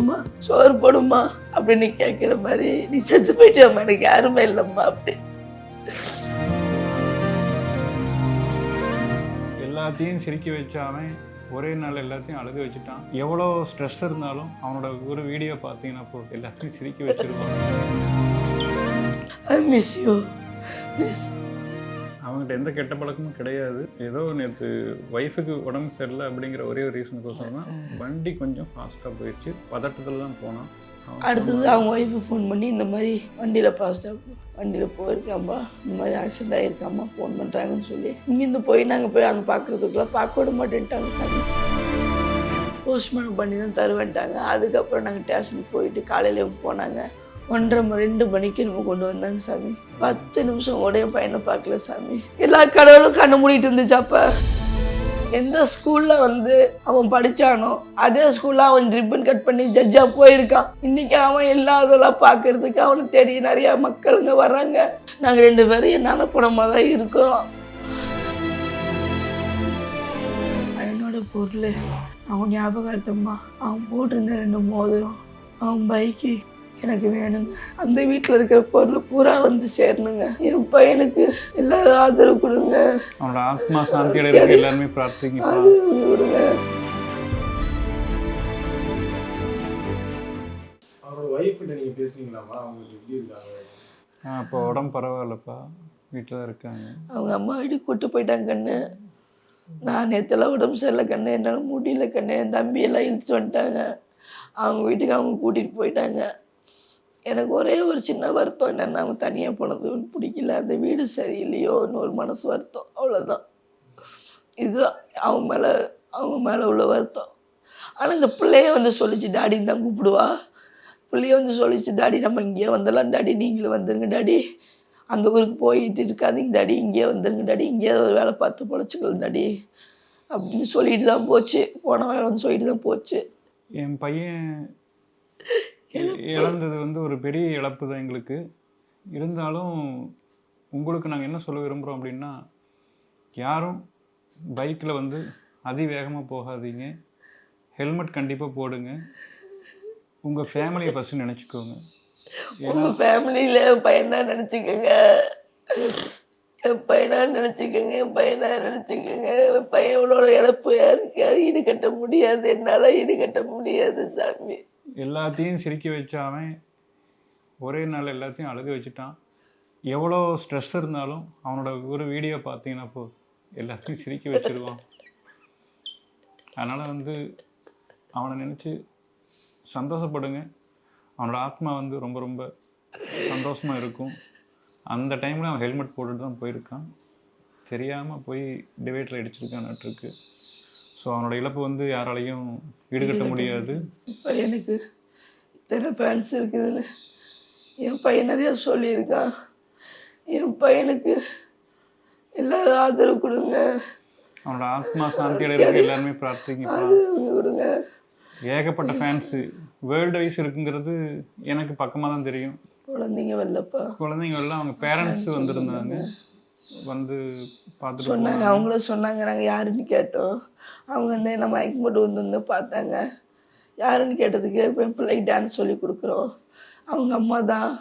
போடுமா சோறு போடுமா அப்படின்னு கேட்குற மாதிரி நீ செத்து போயிட்டியாம்மா எனக்கு யாருமே இல்லைம்மா அப்படி. எல்லாத்தையும் சிரிக்க வச்ச அவன் ஒரே நாள் எல்லாத்தையும் அழுக வச்சுட்டான். எவ்வளோ ஸ்ட்ரெஸ் இருந்தாலும் அவனோட ஒரு வீடியோ பார்த்தீங்கன்னா போ எல்லாத்தையும் சிரிக்க வச்சிருக்கான் ஐ மிஸ் யூ அவங்ககிட்ட எந்த கெட்ட பழக்கமும் கிடையாது. ஏதோ நேற்று ஒய்ஃபுக்கு உடம்பு சரியில்லை அப்படிங்கிற ஒரே ஒரு ரீசனுக்கோசரம் தான் வண்டி கொஞ்சம் ஃபாஸ்ட்டாக போயிடுச்சு பதட்டத்தில் தான் போனான். அவன் அடுத்தது அவங்க ஒய்ஃபு ஃபோன் பண்ணி இந்த மாதிரி வண்டியில் பாஸ்ட்டாக வண்டியில் போயிருக்காம்பா இந்த மாதிரி ஆக்சிடென்ட் ஆகிருக்காம்மா ஃபோன் பண்ணுறாங்கன்னு சொல்லி இங்கேருந்து போய் நாங்கள் போய் அங்கே பார்க்குறதுக்குள்ள பார்க்க விட மாட்டேன்ட்டாங்க. போஸ்ட்மார்ட்டம் பண்ணி தான் தருவேன்ட்டாங்க. அதுக்கப்புறம் நாங்கள் ஸ்டேஷனுக்கு போயிட்டு காலையில போனாங்க. ஒன்றரை மணி ரெண்டு மணிக்கு நம்ம கொண்டு வந்தாங்க சாமி. பத்து நிமிஷம் கூட என் பையனை பார்க்கல சாமி. எல்லா கடவுளும் கண்ணு மூடிட்டு இருந்துச்சு அப்போ. எந்த ஸ்கூல்ல வந்து அவன் படிச்சானோ அதே ஸ்கூல்ல அவன் ரிப்பன் கட் பண்ணி ஜட்ஜா போயிருக்கான். இன்னைக்கு அவன் இல்லாததெல்லாம் பார்க்கறதுக்கு அவனை தேடி நிறைய மக்களுங்க வர்றாங்க. நாங்க ரெண்டு பேரும் என்னான பணமா தான் இருக்கிறோம். என்னோட பொருள் அவன் ஞாபகார்த்தம்மா அவன் போட்டிருந்த ரெண்டு மோதிரம் அவன் பைக்கு எனக்கு வேணுங்க அந்த வீட்டில் இருக்கிற பொருள் பூரா வந்து சேரணுங்க. என் பையனுக்கு எல்லாரும் ஆதரவு கொடுங்க. அவனோட ஆத்மா சாந்தி எல்லாருமே பிரார்த்திங்கப்பா ஆதரவு கொடுங்க. அப்போ உடம்பு பரவாயில்லப்பா. வீட்டில் இருக்காங்க. அவங்க அம்மா வீட்டுக்கு கூட்டு போயிட்டாங்க கண்ணு. நான் நேற்றுலாம் உடம்பு சரியில்லை கண்ணு. என்னால் முடியல கண்ணு. என் தம்பி எல்லாம் இழுத்துட்டு வந்துட்டாங்க. அவங்க வீட்டுக்கு அவங்க கூட்டிகிட்டு போயிட்டாங்க. எனக்கு ஒரே ஒரு சின்ன வருத்தம் என்னென்னா அவங்க தனியாக போனது பிடிக்கல. அந்த வீடு சரியில்லையோன்னு ஒரு மனசு வருத்தம். அவ்வளோதான் இதுதான் அவங்க மேலே அவங்க மேலே உள்ள வருத்தம். ஆனால் இந்த பிள்ளைய வந்து சொல்லிச்சு டாடின்னு தான் கூப்பிடுவா. பிள்ளைய வந்து சொல்லிச்சு டாடி நம்ம இங்கேயே வந்துடலாம். டாடி நீங்களும் வந்துருங்க டாடி. அந்த ஊருக்கு போயிட்டு இருக்காதீங்க டாடி. இங்கேயே வந்துருங்க டாடி. இங்கேயே ஒரு வேலை பார்த்து பொழைச்சிக்கலாம் டாடி. அப்படின்னு சொல்லிட்டு தான் போச்சு. போன வாரம் வந்து சொல்லிட்டு தான் போச்சு. என் பையன் இழந்தது வந்து ஒரு பெரிய இழப்பு தான் எங்களுக்கு. இருந்தாலும் உங்களுக்கு நாங்கள் என்ன சொல்ல விரும்புகிறோம் அப்படின்னா யாரும் பைக்கில் வந்து அதிவேகமாக போகாதீங்க. ஹெல்மெட் கண்டிப்பாக போடுங்க. உங்கள் ஃபேமிலியை ஃபஸ்ட்டு நினச்சிக்கோங்க. உங்க ஃபேமிலியில என் பையனா நினைச்சுக்கோங்க. என் பையனா நினைச்சுக்கோங்க. என் பையனா நினைச்சுக்கோங்க. என் பையனோட இழப்பு. யாருக்கு யாரும் ஈடுகட்ட முடியாது. என்னால ஈடுகட்ட முடியாது சாமி. எல்லாத்தையும் சிரிக்க வச்ச ஒரே நாள் எல்லாத்தையும் அழுக வச்சுட்டான். எவ்வளோ ஸ்ட்ரெஸ் இருந்தாலும் அவனோட ஒரு வீடியோ பார்த்தீங்கன்னா போ எல்லாத்தையும் சிரிக்க வச்சிருவான். அதனால் வந்து அவனை நினச்சி சந்தோஷப்படுங்க. அவனோட ஆத்மா வந்து ரொம்ப ரொம்ப சந்தோஷமாக இருக்கும். அந்த டைமில் அவன் ஹெல்மெட் போட்டுட்டு தான் போயிருக்கான். தெரியாமல் போய் டிவைட்டில் இடிச்சிருக்கான்னுட்டுருக்கு ஸோ அவனோட இழப்பு வந்து யாராலையும் ஈடுகட்ட முடியாது. பையனுக்கு இத்தனை ஃபேன்ஸ் இருக்குதுன்னு என் பையன் நிறையா சொல்லியிருக்கான் என் பையனுக்கு எல்லாரும் ஆதரவு கொடுங்க. அவனோட ஆத்மா சாந்தி அடைகிறதுக்கு எல்லாருமே பிரார்த்திங்கப்பா ஆதரவு கொடுங்க. ஏகப்பட்ட ஃபேன்ஸு வேர்ல்டு வைஸ் இருக்குங்கிறது எனக்கு பக்கமாக தான் தெரியும். குழந்தைங்க வரலப்பா. குழந்தைங்க எல்லாம் அவங்க பேரண்ட்ஸ் வந்திருந்தாங்க. வந்து பார்த்துட்டு சொன்னாங்க. அவங்களும் சொன்னாங்க நாங்கள் யாருன்னு கேட்டோம். அவங்க வந்து என்ன மயக்கம் போட்டு வந்து வந்து பார்த்தாங்க. யாருன்னு கேட்டதுக்கு இப்போ என் பிள்ளைக்கு டான்ஸ் சொல்லி கொடுக்குறோம். அவங்க அம்மா தான்.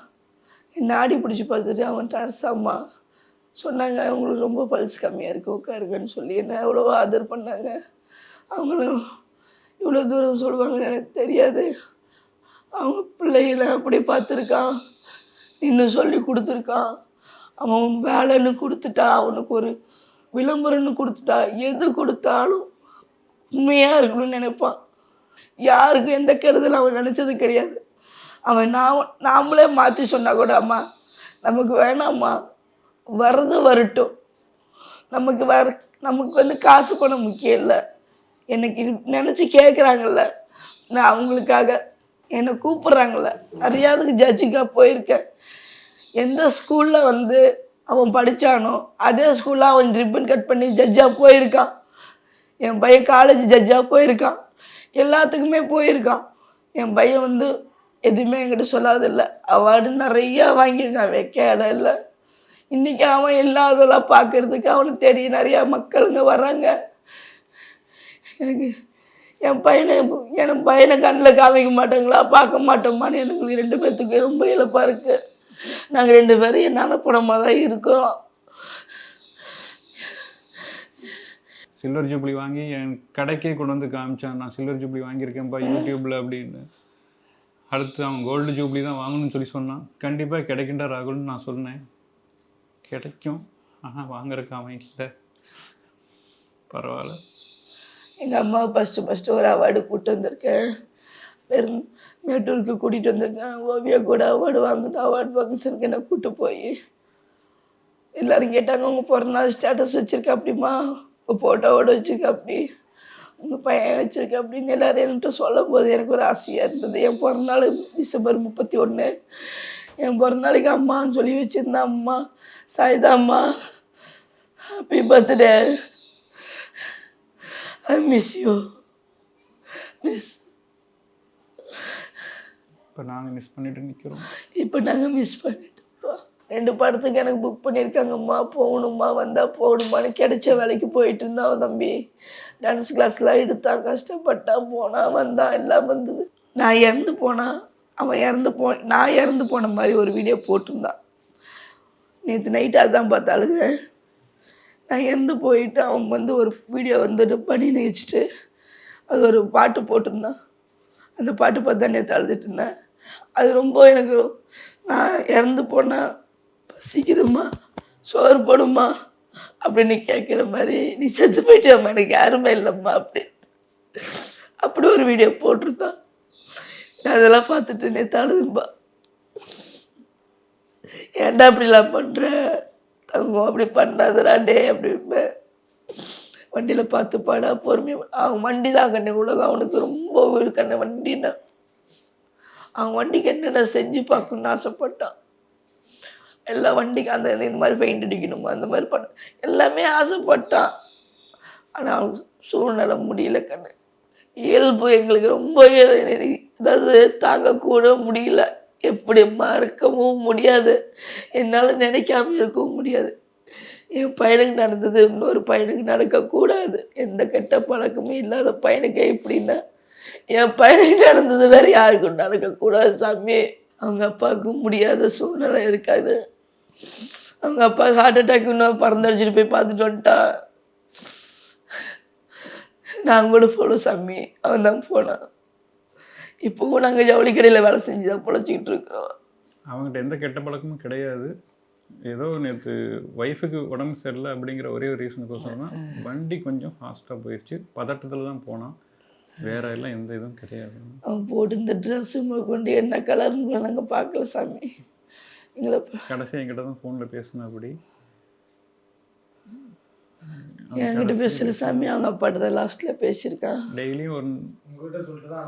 என்ன ஆடி பிடிச்சி பார்த்துட்டு அவங்க டான்ஸ் அம்மா. சொன்னாங்க அவங்களுக்கு ரொம்ப பல்ஸ் கம்மியாக இருக்குது உட்காருங்கன்னு சொல்லி. என்ன எவ்வளோ ஆதர் பண்ணாங்க. அவங்களும் இவ்வளோ தூரம் சொல்லுவாங்கன்னு எனக்கு தெரியாது. அவங்க பிள்ளைகளை அப்படி பார்த்துருக்கான். இன்னும் சொல்லி கொடுத்துருக்கான். அவன் வேலைன்னு கொடுத்துட்டா அவனுக்கு ஒரு விளம்பரம்னு கொடுத்துட்டா எது கொடுத்தாலும் உண்மையாக இருக்கணும்னு நினைப்பான். யாருக்கும் எந்த கெடுதலும் அவன் நினச்சது கிடையாது. அவன் நாம் நாமளே மாற்றி சொன்னா கூட அம்மா நமக்கு வேணாம்மா. வர்றது வரட்டும். நமக்கு வர நமக்கு வந்து காசு பணம் முக்கியம் இல்லை. எனக்கு நினச்சி கேட்குறாங்கல்ல நான் அவங்களுக்காக என்னை கூப்பிட்றாங்கல்ல. நிறையாதுக்கு ஜட்ஜுக்காக போயிருக்கேன். எந்த ஸ்கூலில் வந்து அவன் படித்தானோ அதே ஸ்கூலில் அவன் ரிப்பன் கட் பண்ணி ஜட்ஜாக போயிருக்கான். என் பையன் காலேஜ் ஜட்ஜாக போயிருக்கான். எல்லாத்துக்குமே போயிருக்கான். என் பையன் வந்து எதுவுமே என்கிட்ட சொல்லாதில்ல அவார்டு நிறையா வாங்கியிருக்கான். வைக்க இடம் இல்லை. இன்றைக்கி அவன் இல்லாததெல்லாம் பார்க்கறதுக்கு அவனை தேடி நிறையா மக்களுங்க வர்றாங்க எனக்கு என் பையனை என் பையனை கண்ணில் காமிக்க மாட்டாங்களா? பார்க்க மாட்டோமான்னு எனக்கு ரெண்டு பேர்த்துக்கு ரொம்ப இழப்பாக இருக்குது நாங்கள் ரெண்டு பேரும் என் நினப்படமாக தான் இருக்கிறோம் சில்வர் ஜூப்ளி வாங்கி என் கடைக்கே கொண்டு வந்து காமிச்சான். நான் சில்வர் ஜூப்ளி வாங்கியிருக்கேன்ப்பா யூடியூப்ல அப்படின்னு. அடுத்து அவன் கோல்டு ஜூப்ளி தான் வாங்கணும்னு சொல்லி சொன்னான். கண்டிப்பாக கிடைக்குண்டா ராகுல்னு நான் சொன்னேன். கிடைக்கும். ஆனால் வாங்குறதுக்கு அவன் இல்லை. பரவாயில்ல. எங்கள் அம்மா ஃபஸ்ட்டு ஃபஸ்ட்டு ஒரு அவார்டு கூப்பிட்டு வந்திருக்கேன். பெரும் மேட்டூருக்கு கூட்டிகிட்டு வந்திருக்கேன் ஓவியா கூட அவார்டு வாங்கிட்டு அவார்டு ஃபங்க்ஷனுக்கு என்ன கூப்பிட்டு போய். எல்லோரும் கேட்டாங்க உங்கள் பிறந்தநாள் ஸ்டேட்டஸ் வச்சுருக்க அப்படிமா உங்கள் ஃபோட்டோவோட வச்சுருக்க அப்படி? உங்கள் பையன் வச்சுருக்க அப்படின்னு எல்லோரும் என்கிட்ட சொல்லும் போது எனக்கு ஒரு ஆசையாக இருந்தது. என் பிறந்தநாள் டிசம்பர் முப்பத்தி ஒன்று என் பிறந்தநாளைக்கு அம்மான்னு சொல்லி வச்சுருந்தேன் அம்மா சாய்தா அம்மா happy birthday I miss you miss இப்போ நாங்கள் மிஸ் பண்ணிட்டு நிற்கிறோம் இப்போ நாங்கள் மிஸ் பண்ணிட்டோம்ப்பா ரெண்டு படத்துக்கு எனக்கு புக் பண்ணியிருக்காங்கம்மா போகணுமா வந்தால் போகணுமான்னு கிடைச்ச வேலைக்கு போயிட்டு இருந்தான் தம்பி. டான்ஸ் கிளாஸ்லாம் எடுத்தான் கஷ்டப்பட்டான் போனான் வந்தான் எல்லாம் வந்தது. நான் இறந்து போனான் அவன் இறந்து போ நான் இறந்து போன மாதிரி ஒரு வீடியோ போட்டிருந்தான். நேற்று நைட்டு அதான் பார்த்தாளுங்க நான் இறந்து போயிட்டு அவன் வந்து ஒரு வீடியோ வந்துட்டு பண்ணி வச்சுட்டு அது ஒரு பாட்டு போட்டிருந்தான். அந்த பாட்டு பார்த்து தான் நேற்று அழுதுட்டு இருந்தேன். அது ரொம்ப எனக்கு நான் இறந்து போனால் பசிக்குதும்மா சோறு போடுமா அப்படின்னு கேட்குற மாதிரி நீ செத்து போயிட்டேம்மா எனக்கு யாருமே இல்லைம்மா அப்படின்னு. அப்படி ஒரு வீடியோ போட்டிருந்தான். நான் அதெல்லாம் பார்த்துட்டு நேத்தாளுதும்பா அழுதும்பா ஏன்டா அப்படிலாம் பண்ணுற தங்கம் அப்படி பண்ணாதராண்டே அப்படிம்பேன் வண்டியில் பார்த்து பாடா பொறுமையாக அவன் வண்டி தான் கண்ணு உலகம் அவனுக்கு ரொம்ப கண்ணு வண்டின்னா அவன் வண்டிக்கு என்னென்ன செஞ்சு பார்க்கணும்னு ஆசைப்பட்டான். எல்லா வண்டிக்கு அந்த இந்த மாதிரி பெயிண்ட் அடிக்கணுமா அந்த மாதிரி பண்ண எல்லாமே ஆசைப்பட்டான். ஆனால் அவன் சூழ்நிலை முடியல கண்ணு. இயல்பு எங்களுக்கு ரொம்ப அதாவது தாங்கக்கூட முடியல. எப்படி மறக்கவும் முடியாது. என்னால் நினைக்காம இருக்கவும் முடியாது. என் பையனுக்கு நடந்தது இன்னொரு பையனுக்கு நடக்கக்கூடாது. எந்த கெட்ட பழக்கமும் இல்லாத பையனுக்கே எப்படின்னா என் பையனுக்கு நடந்தது வேற யாருக்கும் நடக்கக்கூடாது சாமி. அவங்க அப்பாவுக்கு முடியாத சூழ்நிலை இருக்காது. அவங்க அப்பா ஹார்ட் அட்டாக் இன்னும் பறந்தடிச்சிட்டு போய் பார்த்துட்டு வந்துட்டான். நான் கூட போனோம் சாமி. அவன் தான் போனான். இப்போவும் நாங்கள் ஜவுளி கடையில் வேலை செஞ்சு தான் பொழைச்சிக்கிட்டு இருக்கிறோம் அவங்ககிட்ட எந்த கெட்ட பழக்கமும் கிடையாது. ஏதோ நேற்று ஒய்ஃபுக்கு உடம்பு சரியில்லை அப்படிங்கிற ஒரே ஒரு ரீசனுக்கோசரம் தான் வண்டி கொஞ்சம் ஃபாஸ்ட்டாக போயிடுச்சு பதட்டத்தில் தான் போனான். வேற எல்லாம் எந்த இதுவும் கிடையாது. அவன் போட்டிருந்த ட்ரெஸ்ஸு கொண்டு என்ன கலர்னு நாங்கள் பார்க்கல சாமி. எங்களை கடைசி என்கிட்ட தான் ஃபோனில் பேசினபடி. என்கிட்ட பேசல சாமி. அவங்க அப்பாட்ட தான் லாஸ்ட்டில் பேசியிருக்கான். டெய்லியும் ஒரு உங்ககிட்ட சொல்லிட்டு தான்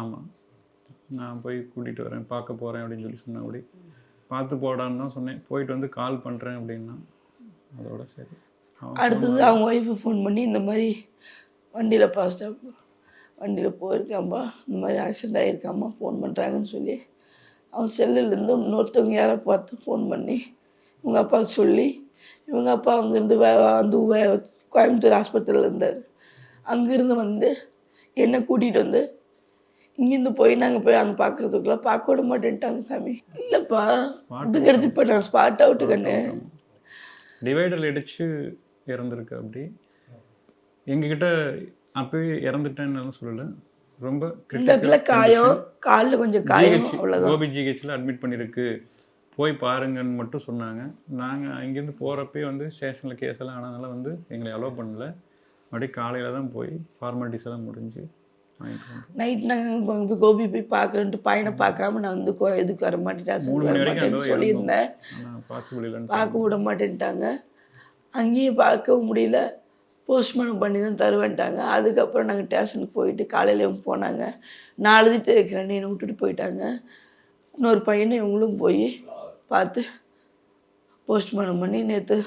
ஆமாம் நான் போய் கூட்டிகிட்டு வரேன் பார்க்க போகிறேன் அப்படின்னு சொல்லி சொன்னபடி. பார்த்து போடான்னு தான் சொன்னேன். போயிட்டு வந்து கால் பண்ணுறேன் அப்படின்னா அதோட சரி. அடுத்தது அவங்க ஒய்ஃபு ஃபோன் பண்ணி இந்த மாதிரி வண்டியில் பாஸ்டாக வண்டியில் போயிருக்காம்பா இந்த மாதிரி ஆக்சிடென்ட் ஆகிருக்காம்மா ஃபோன் பண்ணுறாங்கன்னு சொல்லி. அவன் செல்லுலேருந்து இன்னொருத்தவங்க யாரை பார்த்து ஃபோன் பண்ணி இவங்க அப்பாவுக்கு சொல்லி இவங்க அப்பா அங்கேருந்து வே வந்து வே கோயம்புத்தூர் ஆஸ்பத்திரியில் இருந்தார். அங்கேருந்து வந்து என்னை கூட்டிகிட்டு வந்து இங்கேருந்து போய் நாங்கள் போய் அங்கே பார்க்கறதுக்குள்ள பார்க்க விட மாட்டேன்ட்டாங்க சாமி. இல்லைப்பா இது கிடச்சி இப்போ நான் ஸ்பாட் அவுட்டு கண்ணு. டிவைடர் இடிச்சு இறந்துருக்கு அப்படி. எங்ககிட்ட அப்பவே இறந்துட்டேன்னு சொல்லலை. ரொம்ப இடத்துல காயம் காலில் கொஞ்சம் காயம் கோபி ஜிஹெச்சில் அட்மிட் பண்ணியிருக்கு போய் பாருங்கன்னு மட்டும் சொன்னாங்க. நாங்கள் அங்கேருந்து போகிறப்பே வந்து ஸ்டேஷனில் கேஸ் எல்லாம் ஆனதுனால வந்து எங்களை அலோவ் பண்ணல. மறுபடியும் காலையில் தான் போய் ஃபார்மாலிட்டிஸ் எல்லாம் முடிஞ்சு நைட் நாங்கள் போய் கோபி போய் பார்க்குறேன்ட்டு பையனை பார்க்காம நான் வந்து கோ- இதுக்கு வர மாட்டேன் சொல்லியிருந்தேன். பார்க்க விட மாட்டேன்ட்டாங்க. அங்கேயும் பார்க்கவும் முடியல. போஸ்ட்மார்ட்டம் பண்ணி தான் தருவேன்ட்டாங்க. அதுக்கப்புறம் நாங்கள் ஸ்டேஷனுக்கு போயிட்டு காலையில போனாங்க. நான் அழுதுட்டு இருக்கிறேன்னு என்னை விட்டுட்டு போயிட்டாங்க. இன்னொரு பையனை இவங்களும் போய் பார்த்து போஸ்ட்மார்ட்டம் பண்ணி நேற்று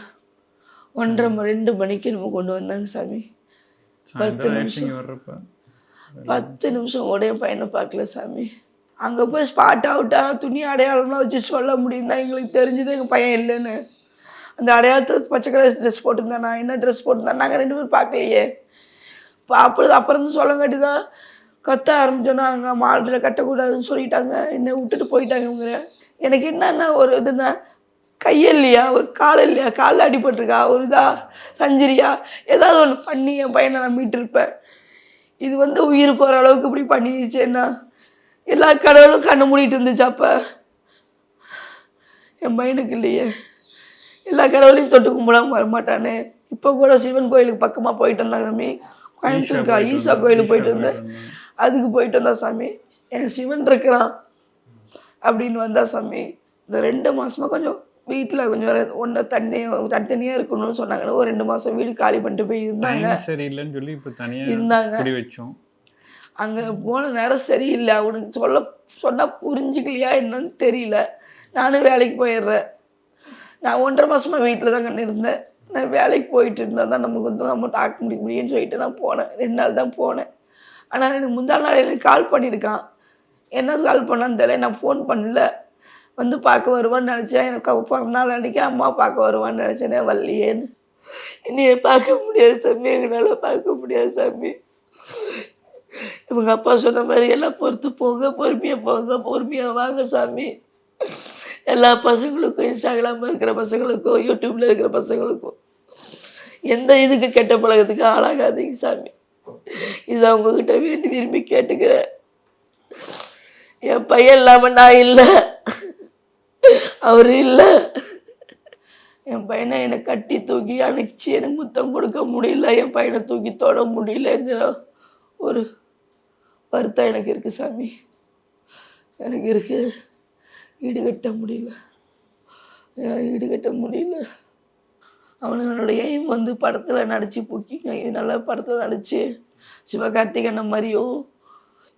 ஒன்றரை ரெண்டு மணிக்கு நம்ம கொண்டு வந்தாங்க சாமி. இங்கே வர்றப்ப. பத்து நிமிஷம் என் பையனை பார்க்கல சாமி. அங்கே போய் ஸ்பாட் அவுட்டா துணி அடையாளம்லாம் வச்சு சொல்ல முடியும் தான் எங்களுக்கு தெரிஞ்சது. எங்கள் பையன் இல்லைன்னு. அந்த அடையாளத்தை பச்சை கலர் ட்ரெஸ் போட்டிருந்தேன்? நான் என்ன ட்ரெஸ் போட்டிருந்தேன் நாங்கள் ரெண்டு பேரும் பார்க்கலையே. பார்ப்பது அப்படி அப்புறம் சொல்ல சொல்லங்காட்டி தான் கத்த ஆரம்பிச்சோன்னா அங்கே மாடத்தில் கட்டக்கூடாதுன்னு சொல்லிட்டாங்க. என்னை விட்டுட்டு போயிட்டாங்க இவங்க. எனக்கு என்னன்னா ஒரு இதுனா கையில் இல்லையா ஒரு கால் இல்லையா காலில் அடிபட்டிருக்கா? ஒரு இதா? சஞ்சரியா? ஏதாவது ஒன்று பண்ணி என் பையனை நான் மீட்டிருப்பேன். இது வந்து உயிர் போகிற அளவுக்கு இப்படி பண்ணிடுச்சேன்னா எல்லா கடவுளும் கண்ணு மூடிட்டு இருந்துச்சு அப்போ. என் பையனுக்கு இல்லையே. எல்லா கடவுளையும் தொட்டு கும்பிடாம வரமாட்டானே. இப்போ கூட சிவன் கோயிலுக்கு பக்கமாக போயிட்டு வந்தாங்க சாமி. கோயம்புத்தூருக்கா ஈசா கோயிலுக்கு போயிட்டு வந்தேன். அதுக்கு போயிட்டு வந்தா சாமி. என் சிவன் இருக்கிறான் அப்படின்னு வந்தா சாமி. இந்த ரெண்டு மாசமா கொஞ்சம் வீட்டில் கொஞ்சம் ஒன்று தனியாக தனித்தனியாக இருக்கணும்னு சொன்னாங்க. ஒரு ரெண்டு மாதம் வீடு காலி பண்ணிட்டு போய் இருந்தாங்க. டைம் சரியில்லைன்னு சொல்லி இப்போ தனியாக இருந்தாங்க. வச்சோம். அங்கே போன நேரம் சரியில்லை. அவனுக்கு சொல்ல சொன்னால் புரிஞ்சுக்கலையா என்னன்னு தெரியல. நானும் வேலைக்கு போயிடுறேன். நான் ஒன்றரை மாதமாக வீட்டில் தான் கண்டு இருந்தேன். நான் வேலைக்கு போயிட்டு இருந்தால் தான் நமக்கு வந்து நம்ம தாக்க முடிய முடியும்னு சொல்லிட்டு நான் போனேன். ரெண்டு நாள் தான் போனேன். ஆனால் எனக்கு முந்தா நாள் எனக்கு கால் பண்ணியிருக்கான் என்ன கால் பண்ணான்னு தெரியல. நான் ஃபோன் பண்ணல. வந்து பார்க்க வருவான்னு நினச்சேன். எனக்கு அவள் பிறந்த நாள் அன்றைக்கி அம்மா பார்க்க வருவான்னு நினச்சேனே. வரலையேன்னு. என்னைய பார்க்க முடியாது சாமி. எங்களால் பார்க்க முடியாது சாமி. இவங்க அப்பா சொன்ன மாதிரி எல்லாம் பொறுத்து போங்க. பொறுமையாக போங்க. பொறுமையாக வாங்க சாமி. எல்லா பசங்களுக்கும் இன்ஸ்டாகிராமில் இருக்கிற பசங்களுக்கும் யூடியூப்பில் இருக்கிற பசங்களுக்கும். எந்த இதுக்கு கெட்ட பழக்கத்துக்கு ஆளாகாதீங்க சாமி. இது அவங்கக்கிட்ட வேண்டி விரும்பி கேட்டுக்கிறேன். என் பையன் இல்லாமல் நான் இல்லை. அவர் இல்லை. என் பையனை என்னை கட்டி தூக்கி அணைச்சி எனக்கு முத்தம் கொடுக்க முடியல. என் பையனை தூக்கி தொட முடியலங்கிற ஒரு வருத்தம் எனக்கு இருக்குது சாமி. எனக்கு இருக்குது ஈடுகட்ட முடியல. ஈடுகட்ட முடியல. அவனுக்கு என்னோட எய்ம் வந்து படத்தில் நடிச்சு புக்கிங்க நல்ல படத்தில் நடிச்சு சிவகார்த்திகேயன் மாதிரியும்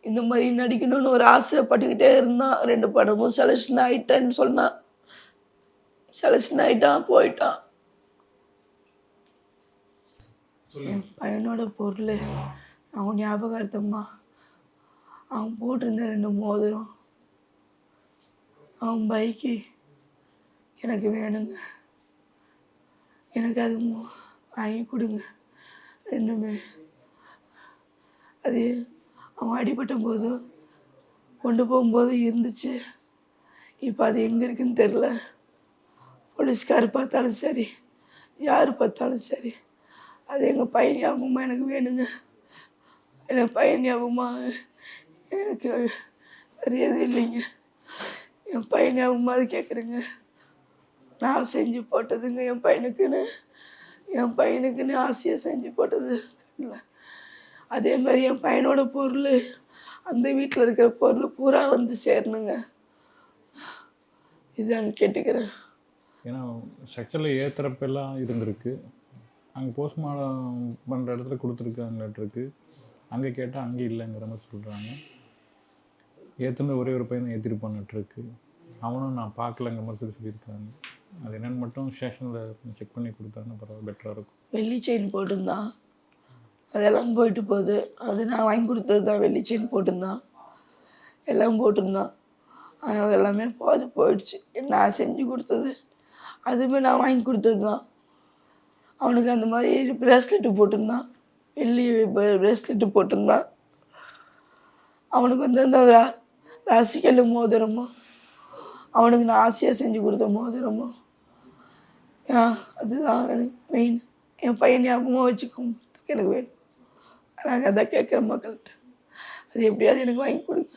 இந்த மாதிரி நடிக்கணும்னு ஒரு ஆசைப்பட்டுக்கிட்டே இருந்தான் ரெண்டு படமும் செலெக்ஷன் ஆயிட்டேன்னு சொன்னான் செலெக்ஷன் ஆயிட்டான் போயிட்டான். என் பையனோட பொருள் அவன் ஞாபகார்த்தம்மா அவன் போட்டிருந்த ரெண்டு மோதிரம் அவன் பைக்கு. எனக்கு வேணுங்க. எனக்கு அது வாங்கி கொடுங்க. ரெண்டுமே. அது அவன் அடிபட்ட போது கொண்டு போகும்போது இருந்துச்சு. இப்போ அது எங்கே இருக்குன்னு தெரில போலீஸ்கார் பார்த்தாலும் சரி யார் பார்த்தாலும் சரி அது எங்கள் பையன் ஞாபகமாக எனக்கு வேணுங்க. எனக்கு பையன் ஞாபகமாக எனக்கு வேறு எதுவும் இல்லைங்க. என் பையன் அவங்க கேட்குறேங்க. நான் செஞ்சு போட்டதுங்க என் பையனுக்குன்னு. என் பையனுக்குன்னு ஆசையாக செஞ்சு போட்டது. இல்லை. அதே மாதிரி என் பையனோட பொருள் அந்த வீட்டில் இருக்கிற பொருள் பூரா வந்து சேரணுங்க. இதாங்க கேட்டுக்கிறேன். ஏன்னா செக்ஷனில் ஏற்றுறப்பெல்லாம் இருந்திருக்கு அங்கே போஸ்ட்மார்டம் பண்ணுற இடத்துல கொடுத்துருக்காங்களாட்டிருக்கு அங்கே கேட்டால் அங்கே இல்லைங்கிற மாதிரி சொல்கிறாங்க ஏற்றுனது ஒரே ஒரு பையன் ஏற்றிருப்பான்னுட்டுருக்கு அவனும் நான் பார்க்கலங்க மாதிரி சொல்லி சொல்லியிருக்காங்க. அது என்னென்னு மட்டும் ஸ்டேஷனில் செக் பண்ணி கொடுத்தாங்கன்னா பரவாயில்ல பெட்டராக இருக்கும். வெள்ளி செயின் போட்டிருந்தான் அதெல்லாம் போயிட்டு போகுது. அது நான் வாங்கி கொடுத்தது தான் வெள்ளி செயின் போட்டிருந்தான் எல்லாம் போட்டிருந்தான் ஆனால் அது எல்லாமே போது போயிடுச்சு. நான் செஞ்சு கொடுத்தது? அதுவுமே நான் வாங்கி கொடுத்தது தான். அவனுக்கு அந்த மாதிரி பிரேஸ்லெட்டு போட்டிருந்தான் வெள்ளி ப்ரேஸ்லெட்டு போட்டிருந்தான் அவனுக்கு வந்து அந்த ரசிகலு மோதிரமா? அவனுக்கு நான் ஆசையாக செஞ்சு கொடுத்த மோதிரமா? ஆ அதுதான் எனக்கு மெயின் என் பையன் ஞாபகமாக வச்சுக்கும். எனக்கு வேணும். நாங்கள் அதான் கேட்குற மக்கள்கிட்ட. அது எப்படியாவது எனக்கு வாங்கி கொடுங்க.